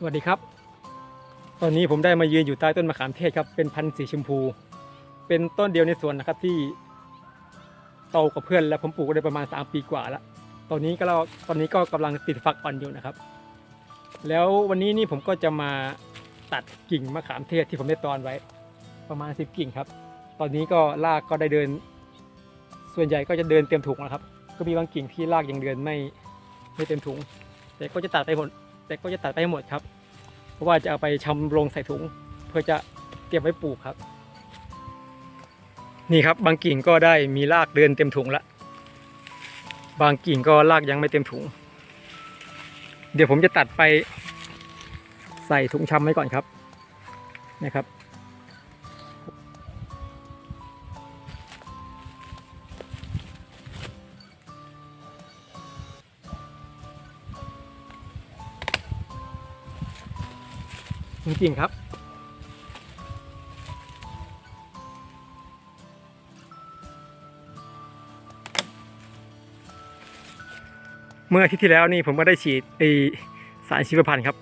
สวัสดีครับ ตอนนี้ผมได้มายืนอยู่ใต้ต้นมะขามเทศครับ เป็นพันธุ์สีชมพู เป็นต้นเดียวในสวนนะครับที่โตกับเพื่อน แล้วผมปลูกได้ประมาณ 3 ปีกว่าแล้ว ตอนนี้ก็เราตอนนี้ก็กำลังติดฝักอ่อนอยู่นะครับ แล้ววันนี้นี่ผมก็จะมาตัดกิ่งมะขามเทศที่ผมได้ตอนไว้ ประมาณ 10 กิ่งครับ ตอนนี้ก็รากก็ได้เดิน ส่วนใหญ่ก็จะเดินเต็มถุงนะครับ ก็มีบางกิ่งที่รากยังเดินไม่ไม่เต็มถุง แต่ก็จะตัดไปหมด แต่ก็จะตัดไปให้หมดครับ เพราะว่าจะเอาไปชำลงใส่ถุง เพื่อจะเตรียมไว้ปลูกครับ นี่ครับบางกิ่งก็ได้มีรากเดินเต็มถุงละบางกิ่งก็รากยังไม่เต็มถุง เดี๋ยวผมจะตัดไปใส่ถุงชำไว้ก่อนครับนะครับ จริงๆครับ เมื่ออาทิตย์ที่แล้วนี่ผมก็ได้ฉีดไอสารชีวพันธุ์ครับ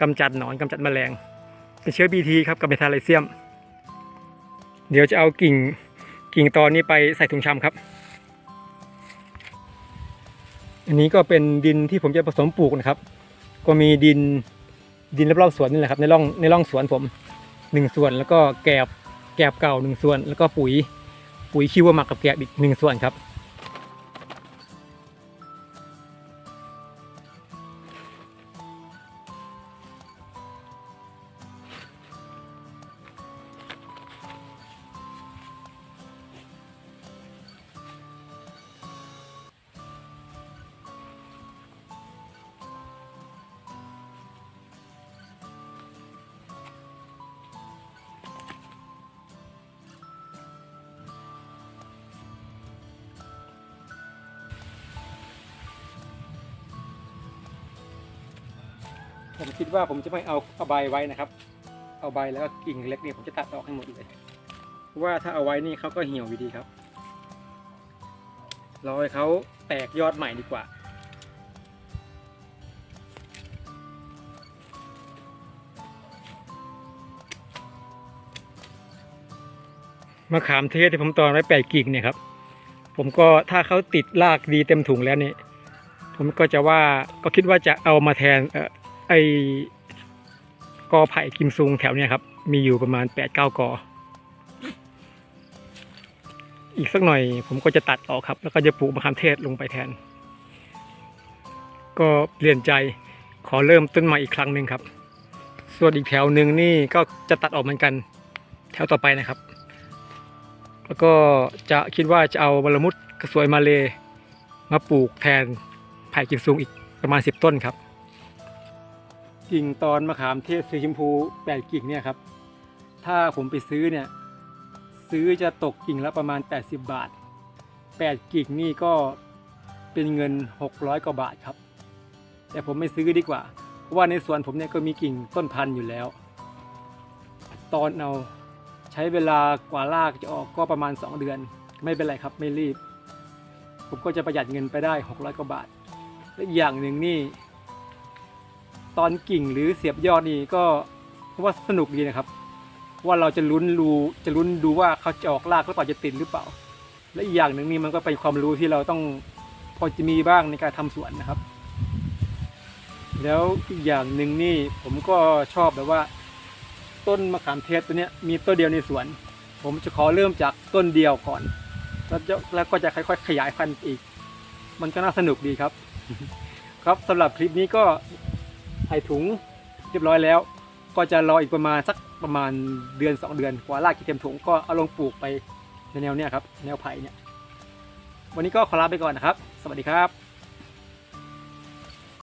กำจัดหนอนกำจัดแมลงเป็นเชื้อ BT ครับกับเบทาไลเซียม เดี๋ยวจะเอากิ่งกิ่งตอนนี้ไปใส่ถุงชำครับ อันนี้ก็เป็นดินที่ผมจะผสมปลูกนะครับ ก็มีดิน ดินรอบๆสวนนี่แหละครับในร่องในร่องสวนผมหนึ่งส่วนแล้วก็แกบแกบเก่าหนึ่งส่วน แล้วก็ปุ๋ยปุ๋ยคิวหมักกับแกบอีกหนึ่งส่วนครับ ผมคิดว่าผมจะไม่เอาเอาใบไว้นะครับ เอาใบแล้วก็กิ่งเล็กนี่ผมจะตัดออกให้หมดเลยเพราะว่าถ้าเอาไว้นี่เขาก็เหี่ยวอยู่ดีครับรอให้เขาแตกยอดใหม่ดีกว่า มะขามเทศที่ผมตอนไว้แปดกิ่งเนี่ยครับ ผมก็ถ้าเขาติดรากดีเต็มถุงแล้วนี่ผมก็จะว่าก็คิดว่าจะเอามาแทน ไอกอไผ่กิมซุงแถวเนี้ยครับ มีอยู่ประมาณ8ปดเก้ากอ อีกสักหน่อยผมก็จะตัดออกครับ แล้วก็จะปลูกมะขามเทศลงไปแทน ก็เปลี่ยนใจขอเริ่มต้นใหม่อีกครั้งหนึ่งครับ ส่วนอีกแถวหนึ่งนี่ก็จะตัดออกเหมือนกัน แถวต่อไปนะครับ แล้วก็จะคิดว่าจะเอาบรมุดกระสวยมาเลมาปลูกแทนไผ่กิ่งสูงอีกประมาณ 10 ต้นครับ กิ่งตอนมะขามเทศสีชมพูแปดกิ่งเนี่ยครับ ถ้าผมไปซื้อเนี่ย ซื้อจะตกกิ่งละประมาณ 80 บาท 8 กิ่งนี่ก็เป็นเงิน 600 กว่าบาทครับ แต่ผมไม่ซื้อดีกว่า เพราะว่าในสวนผมเนี่ยก็มีกิ่งต้นพันธุ์อยู่แล้ว ตอนเอาใช้เวลากว่าลากจะออกก็ประมาณ 2 เดือน ไม่เป็นไรครับไม่รีบ ผมก็จะประหยัดเงินไปได้ 600 กว่าบาท และอย่างหนึ่งนี่ ตอนกิ่งหรือเสียบยอดนี่ก็เพราะว่าสนุกดีนะครับ ว่าเราจะลุ้นรูจะลุ้นดูว่าเขาจะออกรากหรือเปล่าจะติดหรือเปล่า และอีกอย่างหนึ่งนี่มันก็เป็นความรู้ที่เราต้องพอจะมีบ้างในการทำสวนนะครับ แล้วอีกอย่างหนึ่งนี่ผมก็ชอบแบบว่า ต้นมะขามเทศตัวเนี้ยมีต้นเดียวในสวน ผมจะขอเริ่มจากต้นเดียวก่อน แล้วจะแล้วก็จะค่อยๆขยายพันธุ์อีก มันก็น่าสนุกดีครับ ครับสำหรับคลิปนี้ก็ ใส่ถุงเรียบร้อยแล้ว ก็จะรออีกประมาณสักประมาณเดือน 2 เดือนกว่ารากกี่เต็มถุงก็เอาลงปลูกไปในแนวเนี้ยครับ แนวไผ่เนี่ย วันนี้ก็ขอลาไปก่อนนะครับ สวัสดีครับ